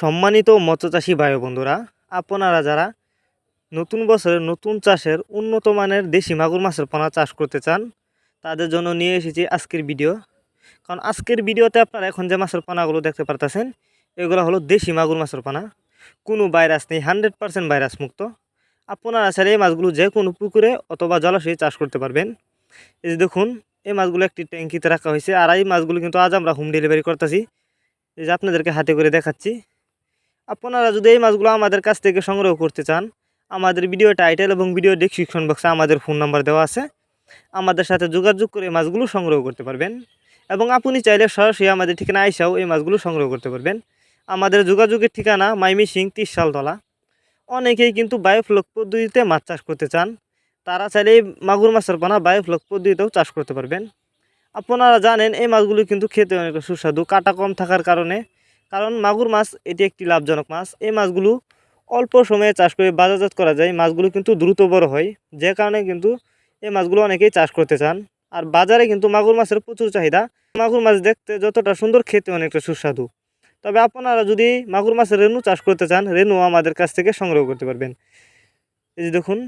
সম্মানিত মৎস্যচাষী ভাই বন্ধুরা, আপনারা যারা নতুন বছরের নতুন চাষের উন্নত মানের দেশি মাগুর মাছের পোনা চাষ করতে চান, তাদের জন্য নিয়ে এসেছি আজকের ভিডিও। কারণ আজকের ভিডিওতে আপনারা এখন যে মাছের পোনাগুলো দেখতে পারতেছেন, এগুলো হলো দেশি মাগুর মাছের পোনা। কোনো ভাইরাস নেই, হান্ড্রেড পার্সেন্ট ভাইরাস মুক্ত। আপনারা চাইলে এই মাছগুলো যে কোনো পুকুরে অথবা জলাশয়ে চাষ করতে পারবেন। এই যে দেখুন, এই মাছগুলো একটি ট্যাঙ্কিতে রাখা হয়েছে, আর এই মাছগুলো কিন্তু আজ আমরা হোম ডেলিভারি করতেছি। এই যে আপনাদেরকে হাতে করে দেখাচ্ছি আপনারা যদি এই মাছগুলো আমাদের কাছ থেকে সংগ্রহ করতে চান, আমাদের ভিডিও টাইটেল এবং ভিডিও ডিসক্রিপশন বক্সে আমাদের ফোন নাম্বার দেওয়া আছে। আমাদের সাথে যোগাযোগ করে মাছগুলো সংগ্রহ করতে পারবেন এবং আপনি চাইলে সরাসরি আমাদের ঠিকানা আইসাও এই মাছগুলো সংগ্রহ করতে পারবেন। আমাদের যোগাযোগের ঠিকানা মাইমি সিং তিরশালতলা অনেকেই কিন্তু বায়োফ্লক পদ্ধতিতে মাছ চাষ করতে চান। তারা চাইলে এই মাগুর মাছের পানা বায়োফ্লক পদ্ধতিতেও চাষ করতে পারবেন। আপনারা জানেন এই মাছগুলো কিন্তু খেতে অনেকটা সুস্বাদু, কাটা কম থাকার কারণে কারণ মাগুর মাছ এটি একটি লাভজনক মাছ। এই মাছগুলো অল্প সময়ে চাষ করে বাজারজাত করা যায়। মাছগুলো কিন্তু দ্রুত বড় হয়। যে কারণে কিন্তু এই মাছগুলো অনেকেই চাষ করতে চান। আর বাজারে কিন্তু মাগুর মাছের প্রচুর চাহিদা। মাগুর মাছ দেখতে যতটা সুন্দর, খেতে অনেকটা সুস্বাদু। তবে আপনারা যদি মাগুর মাছের রেনু চাষ করতে চান, রেনু আমাদের কাছ থেকে সংগ্রহ করতে পারবেন। এই যে দেখুন